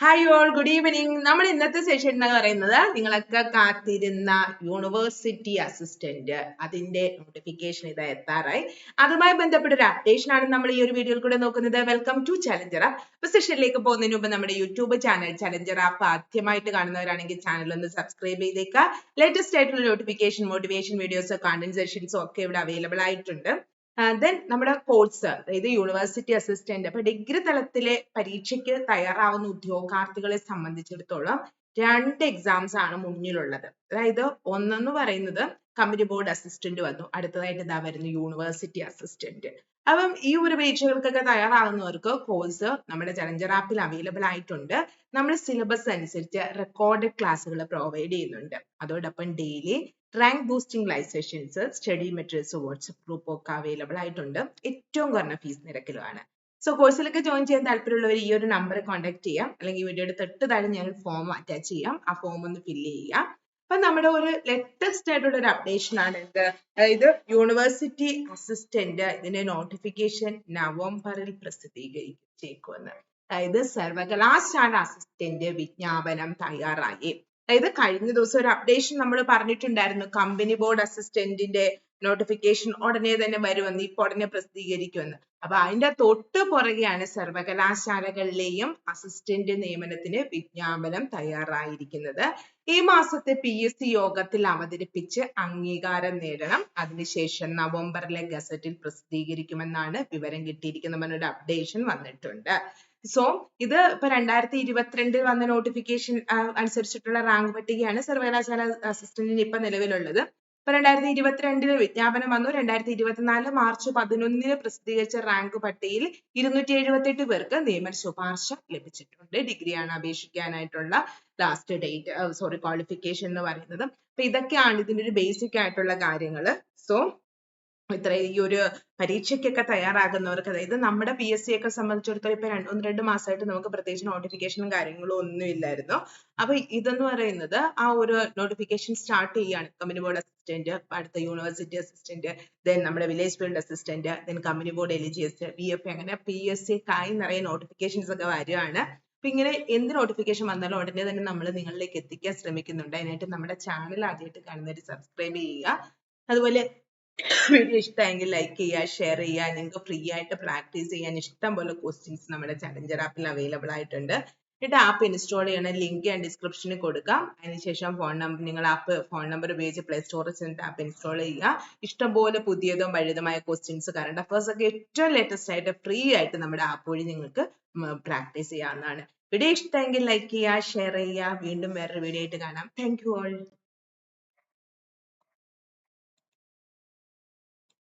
Hi all good evening നമ്മൾ ഇന്നത്തെ session എന്ന് പറയുന്നത് നിങ്ങളൊക്കെ കാത്തിരുന്ന യൂണിവേഴ്സിറ്റി അസിസ്റ്റന്റ് അതിന്റെ നോട്ടിഫിക്കേഷൻ ഇത് എത്താറായി. അതുമായി ബന്ധപ്പെട്ട ഒരു അപ്ഡേഷൻ ആണ് നമ്മൾ ഈ ഒരു വീഡിയോയിൽ കൂടെ നോക്കുന്നത്. വെൽക്കം ടു ചലഞ്ചർ അപ്പൊ സെഷനിലേക്ക് പോകുന്നതിന് മുമ്പ് നമ്മുടെ യൂട്യൂബ് ചാനൽ ചലഞ്ചർ ആപ്പ് ആദ്യമായിട്ട് കാണുന്നവരാണെങ്കിൽ ചാനൽ ഒന്ന് സബ്സ്ക്രൈബ് ചെയ്തേക്കുക ലേറ്റസ്റ്റ് ആയിട്ടുള്ള നോട്ടിഫിക്കേഷൻ മോട്ടിവേഷൻ വീഡിയോസ് കണ്ടന്റ് സെഷൻസും ഒക്കെ ഇവിടെ അവൈലബിൾ ആയിട്ടുണ്ട്. ദെൻ നമ്മുടെ കോഴ്സ് അതായത് യൂണിവേഴ്സിറ്റി അസിസ്റ്റന്റ് അപ്പൊ ഡിഗ്രി തലത്തിലെ പരീക്ഷയ്ക്ക് തയ്യാറാവുന്ന ഉദ്യോഗാർത്ഥികളെ സംബന്ധിച്ചിടത്തോളം രണ്ട് എക്സാംസ് ആണ് മുന്നിലുള്ളത്. അതായത് ഒന്നെന്ന് പറയുന്നത് കമ്പനി ബോർഡ് അസിസ്റ്റന്റ് വന്നു. അടുത്തതായിട്ട് ഇതാ വരുന്നു യൂണിവേഴ്സിറ്റി അസിസ്റ്റന്റ് അപ്പം ഈ ഒരു പരീക്ഷകൾക്കൊക്കെ തയ്യാറാകുന്നവർക്ക് കോഴ്സ് നമ്മുടെ ചലഞ്ചർ ആപ്പിൽ അവൈലബിൾ ആയിട്ടുണ്ട്. നമ്മൾ സിലബസ് അനുസരിച്ച് റെക്കോർഡഡ് ക്ലാസ്സുകൾ പ്രൊവൈഡ് ചെയ്യുന്നുണ്ട്. അതോടൊപ്പം daily rank boosting live sessions study materials WhatsApp group ഒക്കെ അവൈലബിൾ ആയിട്ടുണ്ട്. ഏറ്റവും കുറഞ്ഞ ഫീസ് നിരക്കിലുമാണ്. സോ കോഴ്സിലൊക്കെ ജോയിൻ ചെയ്യാൻ താല്പര്യമുള്ളവർ ഈ ഒരു നമ്പർ കോൺടാക്ട് ചെയ്യാം. അല്ലെങ്കിൽ വീഡിയോയുടെ തൊട്ട് താഴെ ഞാൻ ഫോം അറ്റാച്ച് ചെയ്യാം. ആ ഫോം ഒന്ന് ഫില്ല് ചെയ്യാം അപ്പൊ നമ്മുടെ ഒരു ലേറ്റസ്റ്റ് ആയിട്ടുള്ള ഒരു അപ്ഡേഷൻ ആണ് എന്ത് അതായത് യൂണിവേഴ്സിറ്റി അസിസ്റ്റന്റ് ഇതിന്റെ നോട്ടിഫിക്കേഷൻ നവംബറിൽ പ്രസിദ്ധീകരിച്ചേക്കുമെന്ന്. അതായത് സർവകലാശാല അസിസ്റ്റന്റ് വിജ്ഞാപനം തയ്യാറായി. അതായത് കഴിഞ്ഞ ദിവസം ഒരു അപ്ഡേഷൻ നമ്മൾ പറഞ്ഞിട്ടുണ്ടായിരുന്നു. കമ്പനി ബോർഡ് അസിസ്റ്റന്റിന്റെ നോട്ടിഫിക്കേഷൻ ഉടനെ തന്നെ വരുമെന്ന് ഇപ്പൊ ഉടനെ പ്രസിദ്ധീകരിക്കുമെന്ന്. അപ്പൊ അതിന്റെ തൊട്ട് പുറകെയാണ് സർവകലാശാലകളിലെയും അസിസ്റ്റന്റ് നിയമനത്തിന് വിജ്ഞാപനം തയ്യാറായിരിക്കുന്നത്. ഈ മാസത്തെ പി എസ് സി യോഗത്തിൽ അവതരിപ്പിച്ച് അംഗീകാരം നേടണം. അതിനുശേഷം നവംബറിലെ ഗസറ്റിൽ പ്രസിദ്ധീകരിക്കുമെന്നാണ് വിവരം കിട്ടിയിരിക്കുന്ന പറഞ്ഞൊരു അപ്ഡേഷൻ വന്നിട്ടുണ്ട്. സോ ഇത് ഇപ്പൊ രണ്ടായിരത്തി ഇരുപത്തിരണ്ടിൽ വന്ന നോട്ടിഫിക്കേഷൻ അനുസരിച്ചിട്ടുള്ള റാങ്ക് പട്ടികയാണ് സർവകലാശാല അസിസ്റ്റന്റിന് ഇപ്പൊ നിലവിലുള്ളത്. ഇപ്പൊ രണ്ടായിരത്തി ഇരുപത്തിരണ്ടിന് വിജ്ഞാപനം വന്നു. രണ്ടായിരത്തി ഇരുപത്തിനാല് മാർച്ച് പതിനൊന്നിന് പ്രസിദ്ധീകരിച്ച റാങ്ക് പട്ടികയിൽ ഇരുന്നൂറ്റി എഴുപത്തെട്ട് പേർക്ക് നിയമന ശുപാർശ ലഭിച്ചിട്ടുണ്ട്. ഡിഗ്രിയാണ് അപേക്ഷിക്കാനായിട്ടുള്ള ലാസ്റ്റ് ഡേറ്റ് സോറി ക്വാളിഫിക്കേഷൻ എന്ന് പറയുന്നത്. അപ്പൊ ഇതൊക്കെയാണ് ഇതിന്റെ ഒരു ബേസിക് ആയിട്ടുള്ള കാര്യങ്ങൾ. സോ ഇത്ര ഈ ഒരു പരീക്ഷയ്ക്കൊക്കെ തയ്യാറാകുന്നവർക്ക് അതായത് നമ്മുടെ പി എസ് സി ഒക്കെ സംബന്ധിച്ചിടത്തോളം ഇപ്പൊ രണ്ട് ഒന്ന് രണ്ട് മാസമായിട്ട് നമുക്ക് പ്രത്യേകിച്ച് നോട്ടിഫിക്കേഷനും കാര്യങ്ങളും ഒന്നും ഇല്ലായിരുന്നു. അപ്പൊ ഇതെന്ന് പറയുന്നത് ആ ഒരു നോട്ടിഫിക്കേഷൻ സ്റ്റാർട്ട് ചെയ്യാണ്. കമ്പനി ബോർഡ് അസിസ്റ്റന്റ് അടുത്ത യൂണിവേഴ്സിറ്റി അസിസ്റ്റന്റ് ദെൻ നമ്മുടെ village field assistant then company board S B F അങ്ങനെ പി എസ് സി കായി നിറയെ നോട്ടിഫിക്കേഷൻസ് ഒക്കെ വരികയാണ്. അപ്പൊ ഇങ്ങനെ എന്ത് നോട്ടിഫിക്കേഷൻ വന്നാലും ഉടനെ തന്നെ നമ്മൾ നിങ്ങളിലേക്ക് എത്തിക്കാൻ ശ്രമിക്കുന്നുണ്ട്. അതിനായിട്ട് നമ്മുടെ ചാനൽ ആദ്യമായിട്ട് കാണുന്നവർ സബ്സ്ക്രൈബ് ചെയ്യുക. അതുപോലെ വീഡിയോ ഇഷ്ടമായെങ്കിൽ ലൈക്ക് ചെയ്യുക ഷെയർ ചെയ്യുക നിങ്ങൾക്ക് ഫ്രീ ആയിട്ട് പ്രാക്ടീസ് ചെയ്യാൻ ഇഷ്ടം പോലെ ക്വസ്റ്റ്യൻസ് നമ്മുടെ ചലഞ്ചർ ആപ്പിൽ അവൈലബിൾ ആയിട്ടുണ്ട്. എന്നിട്ട് ആപ്പ് ഇൻസ്റ്റാൾ ചെയ്യണ ലിങ്ക് ഞാൻ ഡിസ്ക്രിപ്ഷനിൽ കൊടുക്കാം. അതിനുശേഷം ഫോൺ നമ്പർ നിങ്ങൾ ആപ്പ് ഫോൺ നമ്പർ ഉപയോഗിച്ച് പ്ലേ സ്റ്റോറിൽ ചെന്നിട്ട് ആപ്പ് ഇൻസ്റ്റാൾ ചെയ്യുക. ഇഷ്ടംപോലെ പുതിയതും പഴയതുമായ ക്വസ്റ്റ്യൻസ് കറണ്ട് അഫേഴ്സ് ഒക്കെ ഏറ്റവും ലേറ്റസ്റ്റ് ആയിട്ട് ഫ്രീ ആയിട്ട് നമ്മുടെ ആപ്പ് വഴി നിങ്ങൾക്ക് പ്രാക്ടീസ് ചെയ്യാവുന്നതാണ്. വീഡിയോ ഇഷ്ടമെങ്കിൽ ലൈക്ക് ചെയ്യുക ഷെയർ ചെയ്യുക. വീണ്ടും വേറൊരു വീഡിയോ ആയിട്ട് കാണാം. Thank you all